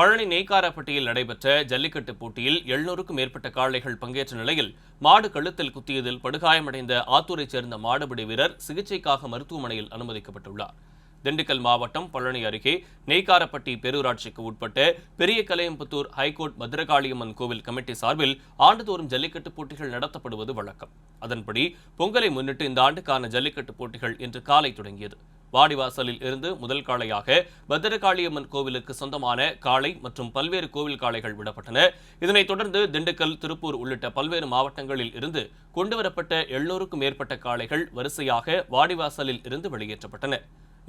பழனி நெய்க்காரப்பட்டியில் நடைபெற்ற ஜல்லிக்கட்டு போட்டியில் எழுநூறுக்கும் மேற்பட்ட காளைகள் பங்கேற்ற நிலையில் மாடு கழுத்தில் குத்தியதில் படுகாயமடைந்த ஆத்தூரைச் சேர்ந்த மாடுபிடி வீரர் சிகிச்சைக்காக மருத்துவமனையில் அனுமதிக்கப்பட்டுள்ளார். திண்டுக்கல் மாவட்டம் பழனி அருகே நெய்க்காரப்பட்டி பேரூராட்சிக்கு உட்பட்ட பெரிய கலையம்புத்தூர் ஹைகோர்ட் பத்ரகாளியம்மன் கோவில் கமிட்டி சார்பில் ஆண்டுதோறும் ஜல்லிக்கட்டு போட்டிகள் நடத்தப்படுவது வழக்கம். அதன்படி பொங்கலை முன்னிட்டு இந்த ஆண்டுக்கான ஜல்லிக்கட்டு போட்டிகள் இன்று காலை தொடங்கியது. வாடிவாசலில் இருந்து முதல் காளையாக பத்திரகாளியம்மன் கோவிலுக்கு சொந்தமான காளை மற்றும் பல்வேறு கோவில் காளைகள் விடப்பட்டன. இதனைத் தொடர்ந்து திண்டுக்கல் திருப்பூர் உள்ளிட்ட பல்வேறு மாவட்டங்களில் இருந்து கொண்டுவரப்பட்ட எழுநூறுக்கும் மேற்பட்ட காளைகள் வரிசையாக வாடிவாசலில் இருந்து வெளியேற்றப்பட்டன.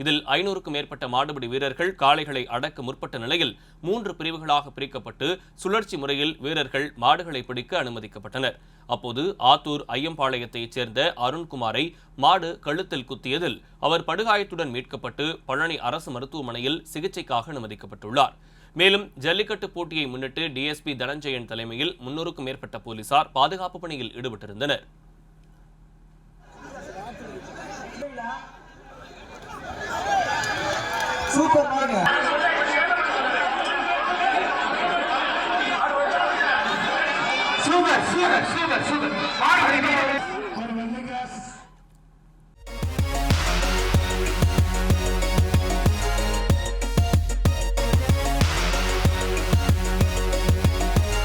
இதில் ஐநூறுக்கும் மேற்பட்ட மாடுபிடி வீரர்கள் காளைகளை அடக்க முற்பட்ட நிலையில் மூன்று பிரிவுகளாக பிரிக்கப்பட்டு சுழற்சி முறையில் வீரர்கள் மாடுகளை பிடிக்க அனுமதிக்கப்பட்டனர். அப்போது ஆத்தூர் ஐயம்பாளையத்தைச் சேர்ந்த அருண்குமாரை மாடு கழுத்தில் குத்தியதில் அவர் படுகாயத்துடன் மீட்கப்பட்டு பழனி அரசு மருத்துவமனையில் சிகிச்சைக்காக அனுமதிக்கப்பட்டுள்ளார். மேலும் ஜல்லிக்கட்டு போட்டியை முன்னிட்டு டிஎஸ்பி தனஞ்சயன் தலைமையில் முன்னூறுக்கும் மேற்பட்ட போலீசார் பாதுகாப்பு பணியில் ஈடுபட்டிருந்தனர். சூப்பர் மாடுங்க சூப்பர் சூப்பர் சூப்பர் சூப்பர்